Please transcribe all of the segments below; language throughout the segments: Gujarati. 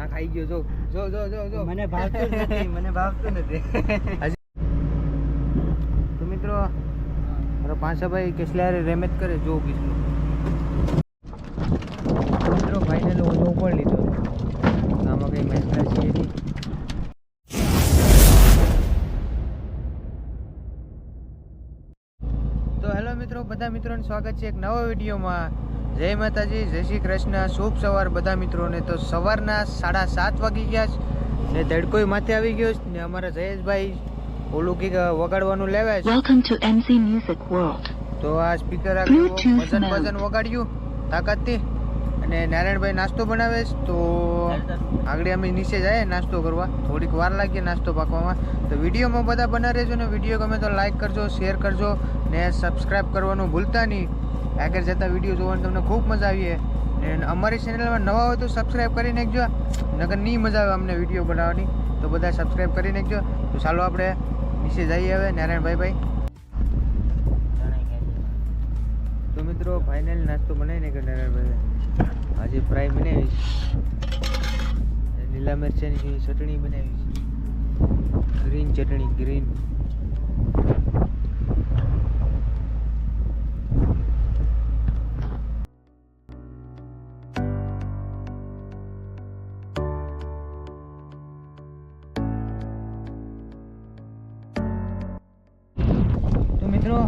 ના ખાઈ ગયો જો જો જો જો જો. મને ભાવતું નથી મને ભાવતું નથી. તો મિત્રો મારો પાંચાભાઈ કેસલારે રેમેત કરે જો કિસલું મિત્રો ફાઇનલ ઓછો ઉપર લીધો. આમાં કઈ મસલા છે નહીં. તો હેલો મિત્રો બધા મિત્રોનું સ્વાગત છે એક નવા વિડીયોમાં. જય માતાજી જય શ્રી કૃષ્ણ. શુભ સવાર બધા મિત્રોને. તો સવારના સાડા સાત વાગી ગયા છે ને તડકોય માથે આવી ગયો છે ને અમારા જયેશભાઈ ઓલું કંઈક વગાડવાનું લેવા છે. તો આ સ્પીકર આગળ વજન વજન વગાડ્યું તાકાતથી. અને નારાયણભાઈ નાસ્તો બનાવે છે. તો આગળ અમે નીચે જાય નાસ્તો કરવા. થોડીક વાર લાગી નાસ્તો પાકવામાં. તો વિડીયોમાં બધા બના રહેજો ને વીડિયો ગમે તો લાઈક કરજો શેર કરજો ને સબસ્ક્રાઈબ કરવાનું ભૂલતા નહીં. આગળ જતા વીડિયો જોવાની તમને ખૂબ મજા આવી અને અમારી ચેનલમાં નવા હોય તો સબસ્ક્રાઈબ કરી નાખજો. નકર નહીં મજા આવે અમને વીડિયો બનાવવાની, તો બધા સબસ્ક્રાઈબ કરી નાખજો. તો ચાલો આપણે નીચે જઈએ હવે નારાયણભાઈ ભાઈ તો મિત્રો ફાઇનલ નાસ્તો બનાવી નાખ્યો નારાયણભાઈ આજે ફ્રાય બનાવીશ લીલા મરચાની ચટણી બનાવીશ ગ્રીન ચટણી ગ્રીન મિત્રો.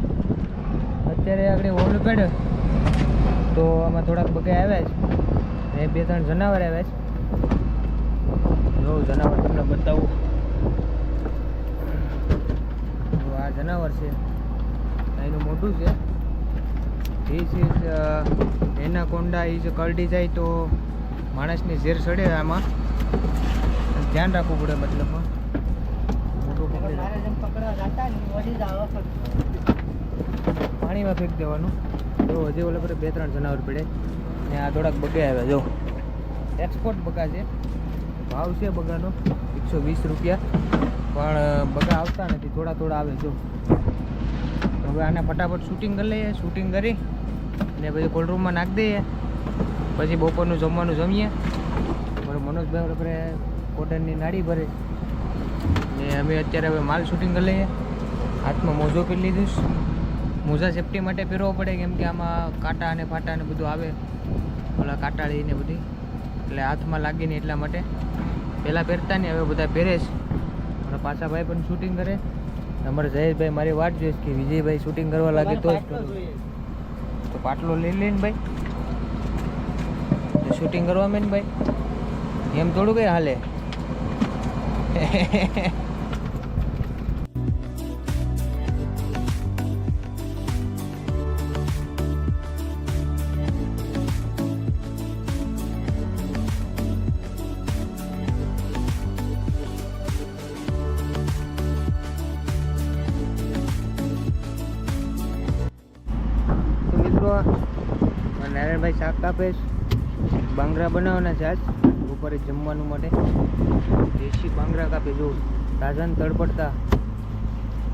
અત્યારે આપણે ઓલ કાઢ્યો તો આમાં થોડાક બગાઈ આવ્યા છે. ને બે, ત્રણ જનાવર આવ્યા છે. જો, જનાવર તમને બતાવું. જો આ જનાવર છે. એનું મોટું છે. ધીસ ઇઝ એના કોંડા ઇઝ કરડી જાય તો માણસની ઝેર ચડે આમાં. ધ્યાન રાખવું પડે મતલબમાં મોટું પકડી. પાણીમાં ફેંકી દેવાનું. જો હજી ઓલા પર બે ત્રણ જનાવર પડે. ને આ થોડાક બગે આવ્યા જો. એક્સપોર્ટ બગા છે. ભાવ છે બગાનો, એકસો વીસ રૂપિયા. પણ બગા આવતા નથી, થોડા થોડા આવે, જો. હવે આને ફટાફટ શૂટિંગ કરી લઈએ શૂટિંગ કરી. ને પછી કોલ્ડ રૂમમાં નાખી દઈએ. પછી બપોરનું જમવાનું જમીએ. મારો મનોજભાઈ આપણે કોટનની નાડી ભરે. ને અમે અત્યારે હવે માલ શૂટિંગ કરી લઈએ. હાથમાં મોજો પી લીધું. મોજા સેફટી માટે પહેરવો પડે કેમ કે આમાં કાંટા અને ફાટા ને બધું આવે. ઓલા કાંટાળી ને બધી. એટલે હાથમાં લાગી નહીં એટલા માટે. પહેલાં પહેરતા નહીં હવે બધા પહેરે છે. અને પાછા ભાઈ પણ શૂટિંગ કરે. અમારે જયેશભાઈ મારી વાટ જોઈશ કે વિજયભાઈ શૂટિંગ કરવા લાગે તો તો. પાટલો લઈ લઈને ભાઈ. શૂટિંગ કરવા મેં ભાઈ. એમ થોડું કઈ હાલે. શાક કાપે. બાંગરા બનાવવાના છે આજ. બપોરે જમવાનું માટે. દેશી બાંગરા કાપે. જો તાજા તડપડતા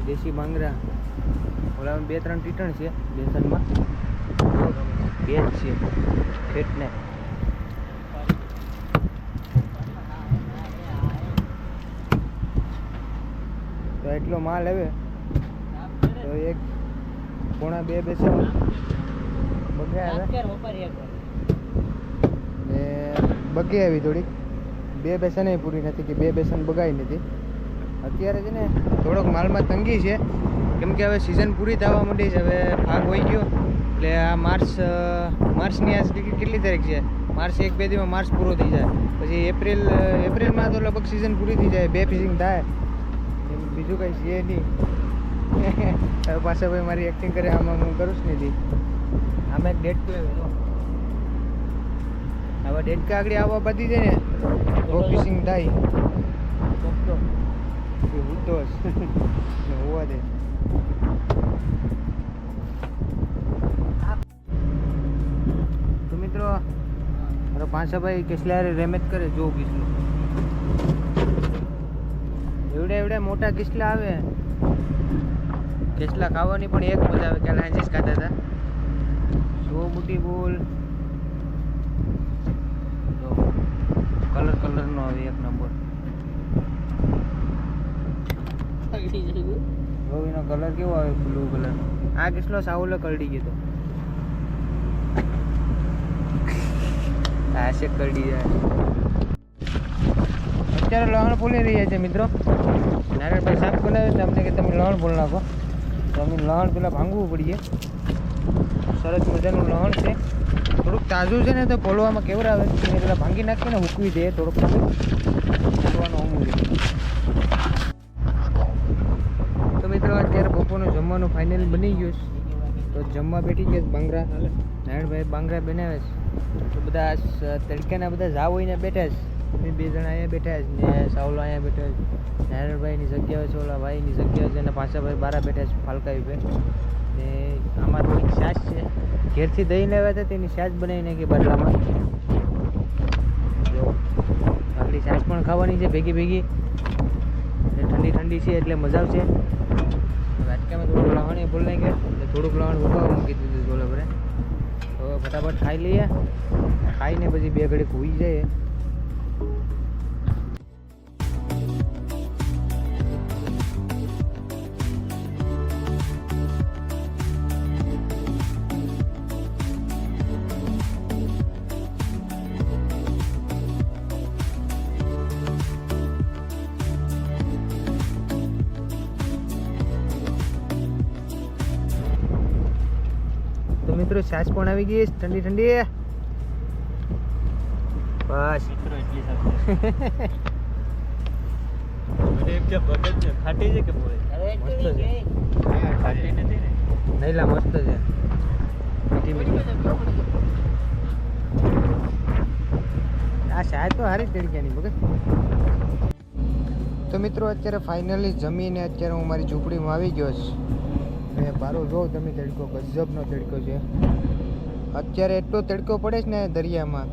દેશી બાંગરા. ઓલામાં બે ત્રણ ટીટણ છે બેસનમાં. બે જ છે. ફેટને તો એટલો માલ આવે. તો એક પોણા બે બેસન બગે આવે થોડીક. બે બેસન પૂરી નથી કે બે બેસન બગાઈ નથી. અત્યારે છે ને થોડોક માલમાં તંગી છે. કેમ કે હવે સિઝન પૂરી થવા માંડી છે હવે ભાગ હોઈ ગયો. એટલે આ માર્ચ માર્ચની આજ કેટલી કેટલી તારીખ છે? માર્ચ એક બે દિવસમાં માર્ચ પૂરો થઈ જાય. પછી એપ્રિલ એપ્રિલમાં તો લગભગ સિઝન પૂરી થઈ જાય બે ફિશિંગ થાય. બીજું કંઈ છે નહીં. પાછા ભાઈ મારી એક્ટિંગ કરે આમાં હું કરું જ નથી. આમાં ડેટ હવે ડેટ આગળ આવવા બધી છે ને ઓફિસિંગ થાય. હોવા દે. તો મિત્રો પાંચાભાઈ કેસલારે રેમેત કરે જો કિસલું એવડે એવડે મોટા કિસલા આવે. કેસલા ખાવાની પણ એક મજા આવે. કે હાંજે ખાતા હતા. બોલ. કલર કલરનો એક નંબર એનો કલર કેવો આવે બ્લુ કલર આ કેટલો સાવલો કરડી ગયો આ છે કરડી જાય. અત્યારે લહણ ફૂલી રહ્યા છે મિત્રો. નારાયણભાઈ બનાવે છે. અમને કે તમે લહણ ફૂલ નાખો. તો અમે લહણ પેલા ભાંગવું પડીએ સરસ મજાનું લહણ છે. થોડુંક તાજું છે ને તો પોલવામાં કેવું આવે? એને પેલા ભાંગી નાખીને ઉકવી દે થોડુંક ચાલવાનું તો મિત્રો, અત્યારે બપોરનું જમવાનું ફાઇનલ બની ગયું છે. તો જમવા બેઠી ગયા બાંગરા. નારાયણભાઈ બાંગરા બનાવે છે. તો બધા તડકાના બધા જાવ હોઈને બેઠા છે. અમે બે જણા અહીંયા બેઠા છે ને સાવલો અહીંયા બેઠા છે. નારાયણભાઈની જગ્યા છે, ઓલા ભાઈની જગ્યા છે અને પાછા ભાઈ બારા બેઠા છે ફાલકાઈ ભાઈ ને આમાં થોડીક છાશ છે. ઘેરથી દહીં લેવા હતા, તેની છાશ બનાવી નાખી બદલામાં જો આપણી છાશ પણ ખાવાની છે, ભેગી ભેગી. ઠંડી ઠંડી છે, એટલે મજા આવશે. વાટકામાં થોડુંક લહણ ભૂલ નહીં કે એટલે થોડુંક લાવવાનું ઉગાવા મૂકી દીધું બરે તો હવે ફટાફટ ખાઈ લઈએ. ખાઈને પછી બે ઘડી હોઈ જઈએ. મિત્રો છાશ પણ આવી ગઈ ઠંડી ઠંડી. બસ. મિત્રો એટલી ખાટી છે કે મસ્ત છે. ખાટી નથી ને? નૈલા મસ્ત છે. મીઠી મીઠી આ શાયદ તો હારી તડક્યાની ભગત. તો મિત્રો અત્યારે ફાઇનલી જમીને અત્યારે હું મારી ઝૂંપડીમાં આવી ગયો છું. ને બારો જો તમે તડકો ગજબનો તડકો છે. અત્યારે એટલો તડકો પડે છે ને દરિયામાં.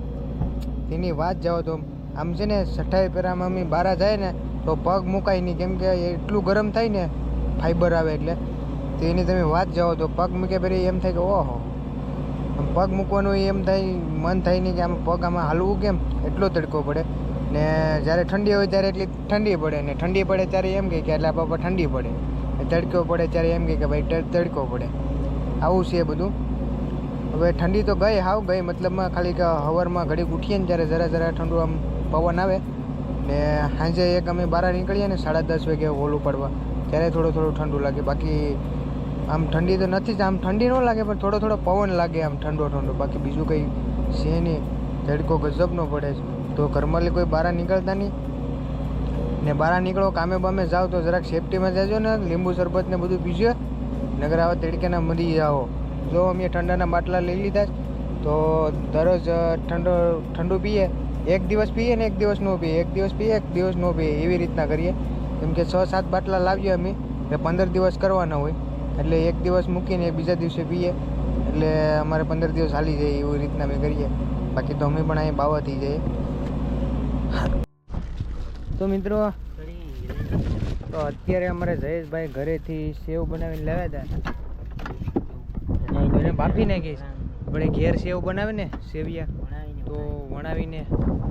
તેની વાત જાઓ તો, આમ છે ને, સઠાઈ પહેરામાં અમે બારા જાય ને, તો પગ મુકાય નહીં. કેમ કે એટલું ગરમ થાય ને ફાઈબર આવે એટલે. તો એની તમે વાત જાઓ તો, પગ મૂકે પછી એમ થાય કે, ઓહો. પગ મૂકવાનું એમ થાય, મન થાય નહીં કે આમ પગ આમાં હાલવું કેમ? એટલો તડકો પડે. ને જ્યારે ઠંડી હોય ત્યારે એટલી ઠંડી પડે. ને ઠંડી પડે ત્યારે એમ કહે કે એટલે બાપા ઠંડી પડે. તડકો પડે ત્યારે એમ કે ભાઈ તડકો પડે. આવું છે બધું. હવે ઠંડી તો ગઈ, હાવ ગઈ. મતલબમાં ખાલી કે હવારમાં ઘડીક ઉઠીએ ને ત્યારે જરા જરા ઠંડુ આમ પવન આવે. ને સાંજે એક અમે બહાર નીકળીએ ને સાડા દસ વાગે હોલું પડવા ત્યારે થોડું થોડું ઠંડુ લાગે. બાકી આમ ઠંડી તો નથી જ, આમ ઠંડી ન લાગે, પણ થોડો થોડો પવન લાગે આમ ઠંડો ઠંડો. બાકી બીજું કંઈ છે નહીં. તડકો ગજબનો પડે છે. તો ઘરમાં કોઈ બહાર નીકળતા નહીં. ને બહાર નીકળો, કામે બામે જાઓ તો જરાક સેફટીમાં જજો ને, લીંબુ શરબત ને બધું પીજો. નગર આવા તડકેના મરી જાઓ. જો અમે ઠંડાના બાટલા લઈ લીધા તો દરરોજ ઠંડો, ઠંડુ પીએ. એક દિવસ પીએ ને એક દિવસ ન પીએ. એક દિવસ પીએ, એક દિવસ ન પીએ. એવી રીતના કરીએ. કેમ કે છ, સાત બાટલા લાવીએ અમે, એટલે પંદર દિવસ કરવાના હોય. એટલે એક દિવસ મૂકીને બીજા દિવસે પીએ. એટલે અમારે પંદર દિવસ હાલી જાય એવી રીતના અમે કરીએ. બાકી તો અમે પણ અહીં બાવા થઈ જઈએ. તો મિત્રો, તો અત્યારે અમારે જયેશભાઈ ઘરેથી સેવ બનાવીને લેવા હતા ઘરે બાફી નાખીશ આપણે ઘેર સેવ બનાવે ને સેવિયા. તો વણાવીને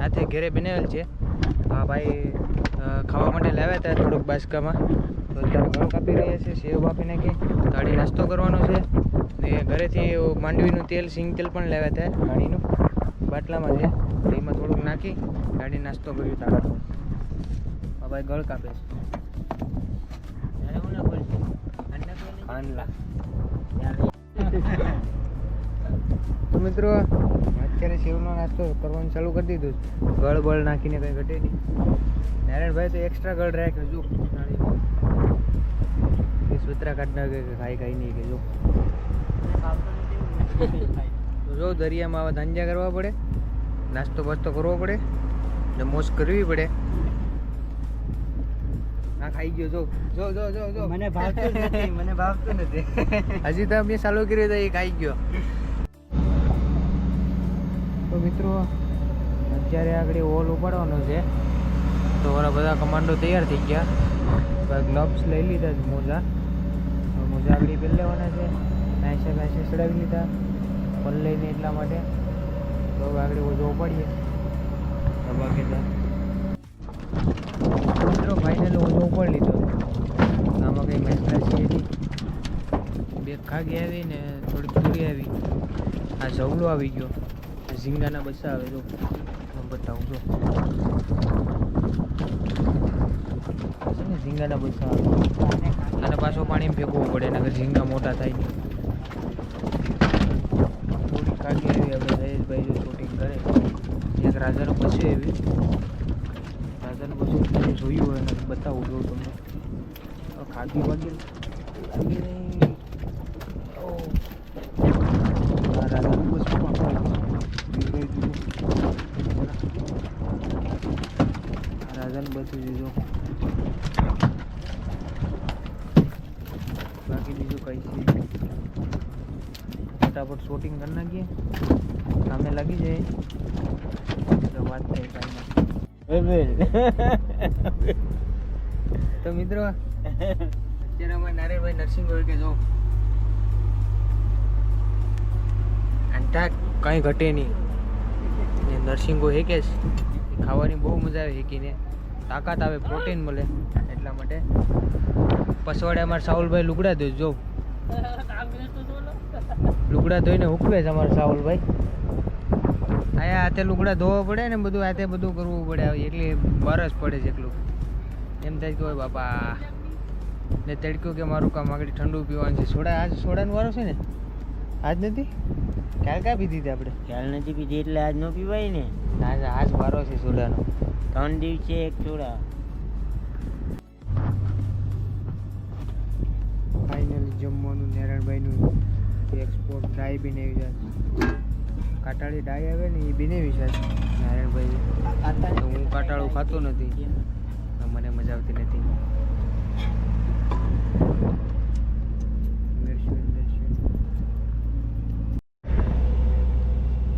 હાથે ઘરે બનાવેલ છે. તો આ ભાઈ ખાવા માટે લાવ્યા હતા થોડુંક બાસકામાં. તો અત્યારે ઘણું કાપી રહ્યા છે, સેવ બાફી નાખી. ગાડી નાસ્તો કરવાનો છે. ને ઘરેથી માંડવીનું તેલ, સિંગ તેલ પણ લાવ્યા હતા. ગાડીનું બાટલામાં છે. એમાં થોડુંક નાખી ગાડી નાસ્તો કર્યો તાકાત આ ભાઈ ગળ કાપે છે. તો મિત્રો, અત્યારે શિવનો નાસ્તો કરવાનું ચાલુ કરી દીધું છે. ગળ બળ નાખીને કંઈ ઘટે નહીં. નારાયણભાઈ તો એક્સ્ટ્રા ગળ રાખ્યો, જો. એ સુતરા કાઢ કે ખાઈ ખાઈ નહીં કે જો. જો, દરિયામાં આવા ધાંજા કરવા પડે. નાસ્તો બાસ્તો કરવો પડે ને મોજ કરવી પડે. આ ખાઈ ગયો જો. જો જો જો જો. મને ભાવતું નથી મને ભાવતું નથી. હજી તો મેં ચાલુ કર્યું તો એ ખાઈ ગયો. તો મિત્રો અત્યારે આગળ હોલ ઉપાડવાનો છે. તો ઓલા બધા કમાન્ડો તૈયાર થઈ ગયા. ગ્લવ્સ લઈ લીધા છે મોજા. મોજા આગળ પહેરી લેવાના છે. નાઈસે નાઈસે ચડાવી લીધા. પલ લઈને એટલા માટે. તો આગળ ઓજો ઉપાડીએ. દબા મિત્રો ફાઇનલી ઉપર લીધો આમાં કંઈ મહેનત છે બે ખાગી આવી ને થોડીક પૂરી આવી. આ જવલો આવી ગયો. ઝીંગાના બચ્ચા આવે જો બતાવું, જો. ઝીંગાના બચ્ચા આવે? અને પાછો પાણી ફેંકવું પડે નગર ઝીંગા મોટા થાય થોડી ખાગી આવી, આપણે જયેશભાઈ જો શૂટિંગ કરે. એક રાજાનું પછી એવી રાજાનું બચ્ચું તમે જોયું હોય ને બતાવું જો તમને. હવે ખાગી વાગી. લાગી નહીં. ઓ આ રાજાનું બચ્ચું પાપડ રાજાનું બચ્ચું દીધું. બાકી બીજું કઈ છે નહીં. ફટાફટ શૂટિંગ કરી નાખીએ. કામે લાગી જાય. એટલે વાત થાય તો મિત્રો અત્યારે અમારે નારાયણભાઈ નરસિંહ હોય કે જો અંટા કંઈ ઘટે નહીં. નરસિંગો હેકે ખાવાની બહુ મજા આવે હેકીને તાકાત આવે પ્રોટીન મળે એટલા માટે. પસવાડે અમારે સાહુલભાઈ લુગડા ધોઈ જો. લુગડા ધોઈને હુકવે છે અમારે સાઉલભાઈ આયા હાથે લુગડા ધોવા પડે ને બધું હાથે બધું કરવું પડે. એટલે બરસ પડે છે એટલું. એમ થાય કે ઓય બાપા. ને તડક્યું કે મારું કામ આગળ ઠંડુ પીવાનું છે. સોડા આજ સોડાનું વારો છે ને? આજ નથી? કાલ કા પીધી હતી આપણે? ખ્યાલ નથી પીધી એટલે આજ ન પીવાય ને. આજ આજ વારો છે સોડાનો. ત્રણ દિવસે એક સોડા. ફાઇનલી જમવાનું નારાયણભાઈનું એક્સપોર્ટ ડાય એવી છે કાટાળી ડાય આવે ને એ બનાવી છે નારાયણભાઈ હું કાટાળું ખાતો નથી. મને મજા આવતી નથી.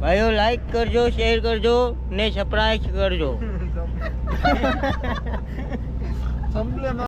ભાઈઓ લાઈક કરજો શેર કરજો ને સપ્રાઈઝ કરજો.